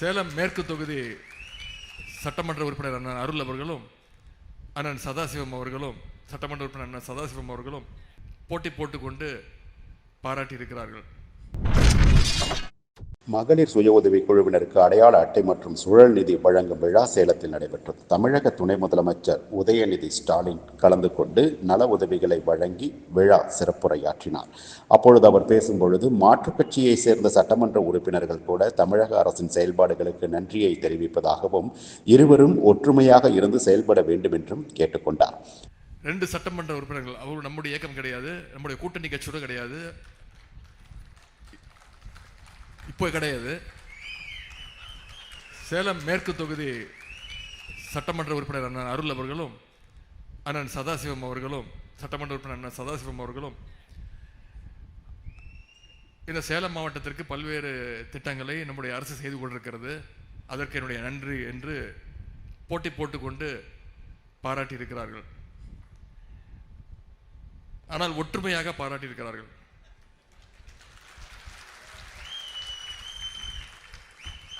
சேலம் மேற்கு தொகுதி சட்டமன்ற உறுப்பினர் அண்ணன் அருள் அவர்களும் அண்ணன் சதாசிவம் அவர்களும் சட்டமன்ற உறுப்பினர் அண்ணன் சதாசிவம் அவர்களும் போட்டி போட்டுக்கொண்டு பாராட்டியிருக்கிறார்கள். மகளிர் சுய உதவி குழுவினருக்கு அடையாள அட்டை மற்றும் சுழல் நிதி வழங்கும் விழா சேலத்தில் நடைபெற்றது. தமிழக துணை முதலமைச்சர் உதயநிதி ஸ்டாலின் கலந்து கொண்டு நல உதவிகளை வழங்கி விழா சிறப்புரையாற்றினார். அப்பொழுது அவர் பேசும்பொழுது மாற்றுக் கட்சியை சேர்ந்த சட்டமன்ற உறுப்பினர்கள் கூட தமிழக அரசின் செயல்பாடுகளுக்கு நன்றியை தெரிவிப்பதாகவும் இருவரும் ஒற்றுமையாக இருந்து செயல்பட வேண்டும் என்றும் கேட்டுக்கொண்டார். ரெண்டு சட்டமன்ற உறுப்பினர்கள் அவர் நம்முடைய இயக்கம் கிடையாது நம்முடைய கூட்டணி கட்சியோடு கிடையாது. இப்போ கிடையாது. சேலம் மேற்கு தொகுதி சட்டமன்ற உறுப்பினர் அண்ணன் அருள் அவர்களும் அண்ணன் சதாசிவம் அவர்களும் சட்டமன்ற உறுப்பினர் அண்ணன் சதாசிவம் அவர்களும் இந்த சேலம் மாவட்டத்திற்கு பல்வேறு திட்டங்களை நம்முடைய அரசு செய்து கொண்டிருக்கிறது. அதற்கு என்னுடைய நன்றி என்று போட்டி போட்டுக்கொண்டு பாராட்டியிருக்கிறார்கள். ஆனால் ஒற்றுமையாக பாராட்டியிருக்கிறார்கள்.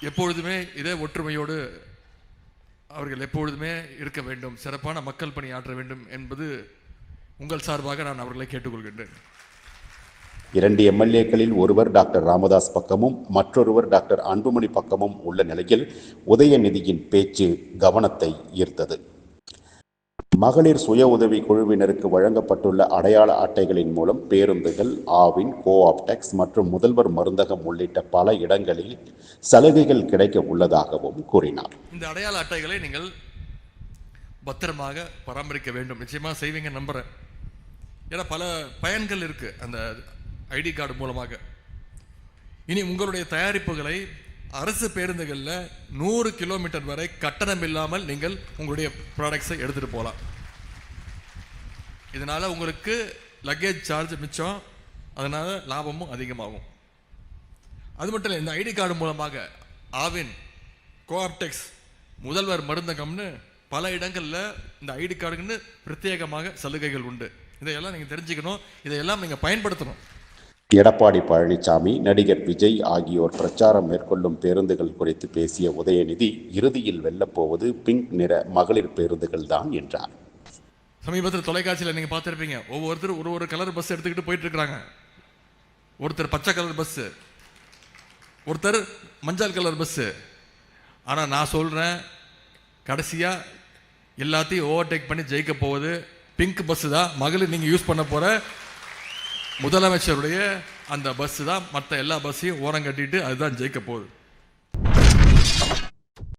எப்பொழுதுமே இதே ஒற்றுமையோடு அவர்கள் எப்பொழுதுமே இருக்க வேண்டும் சிறப்பான மக்கள் பணி ஆற்ற வேண்டும் என்பது உங்கள் சார்பாக நான் அவர்களை கேட்டுக்கொள்கின்றேன். இரண்டு எம்எல்ஏக்களில் ஒருவர் டாக்டர் ராமதாஸ் பக்கமும் மற்றொருவர் டாக்டர் அன்புமணி பக்கமும் உள்ள நிலையில் உதயநிதியின் பேச்சு கவனத்தை ஈர்த்தது. மகளிர் சுய உதவி குழுவினருக்கு வழங்கப்பட்டுள்ள அடையாள அட்டைகளின் மூலம் பேருந்துகள் ஆவின் கோஆப்டெக்ஸ் மற்றும் முதல்வர் மருந்தகம் உள்ளிட்ட பல இடங்களில் சலுகைகள் கிடைக்க உள்ளதாகவும் கூறினார். இந்த அடையாள அட்டைகளை நீங்கள் பத்திரமாக பராமரிக்க வேண்டும். நிச்சயமாக செய்வீங்க நம்புகிறேன் ஏன்னா பல பயன்கள் இருக்குது அந்த ஐடி கார்டு மூலமாக. இனி உங்களுடைய தயாரிப்புகளை அரசு பேருந்துகளில் நூறு கிலோமீட்டர் வரை கட்டணம் இல்லாமல் நீங்கள் உங்களுடைய ப்ராடக்ட்ஸை எடுத்துகிட்டு போகலாம். இதனால் உங்களுக்கு லக்கேஜ் சார்ஜ் மிச்சம். அதனால் லாபமும் அதிகமாகும். அது மட்டும் இல்லை இந்த ஐடி கார்டு மூலமாக ஆவின் கோஆப்டெக்ஸ் முதல்வர் மருந்தகம்னு பல இடங்களில் இந்த ஐடி கார்டுக்குன்னு பிரத்யேகமாக சலுகைகள் உண்டு. இதையெல்லாம் நீங்கள் தெரிஞ்சுக்கணும். இதையெல்லாம் நீங்கள் பயன்படுத்தணும். எடப்பாடி பழனிசாமி நடிகர் விஜய் ஆகியோர் பிரச்சாரம் மேற்கொள்ளும் பேருந்துகள் குறித்து பேசிய உதயநிதி இறுதியில் வெல்லப்போவது பிங்க் நிற மகளிர் பேருந்துகள் தான் என்றார். சமீபத்தில் தொலைக்காட்சியில் நீங்கள் பார்த்துருப்பீங்க. ஒவ்வொருத்தரும் ஒரு ஒரு கலர் பஸ் எடுத்துக்கிட்டு போயிட்டு இருக்கிறாங்க ஒருத்தர் பச்சை கலர் பஸ்ஸு ஒருத்தர் மஞ்சள் கலர் பஸ்ஸு ஆனால் நான் சொல்கிறேன் கடைசியாக எல்லாத்தையும் ஓவர்டேக் பண்ணி ஜெயிக்க போவது பிங்க் பஸ்ஸு தான் மகளிர் நீங்கள் யூஸ் பண்ண போகிற முதலமைச்சருடைய அந்த பஸ்ஸு தான். மற்ற எல்லா பஸ்ஸையும் ஓரம் கட்டிட்டு அதுதான் ஜெயிக்க போகுது.